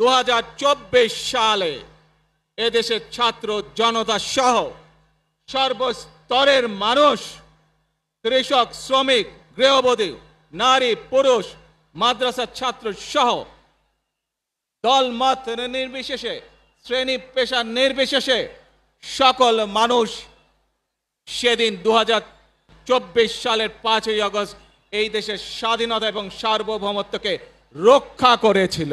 দু হাজার চব্বিশ সালে এদেশের ছাত্র জনতা সহ সর্বস্তরের মানুষ, কৃষক, শ্রমিক, গৃহবধূ, নারী, পুরুষ, মাদ্রাসার ছাত্র সহ দল মত নির্বিশেষে, শ্রেণি পেশা নির্বিশেষে সকল মানুষ সেদিন দু সালের পাঁচই আগস্ট এই দেশের স্বাধীনতা এবং সার্বভৌমত্বকে রক্ষা করেছিল।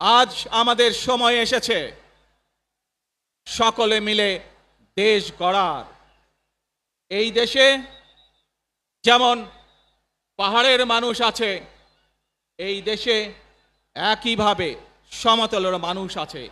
আজ আমাদের সময় এসেছে। সকলে মিলে দেশ গড়ার। এই দেশে যেমন পাহাড়ের মানুষ আছে, এই দেশে একইভাবে সমতলের মানুষ আছে।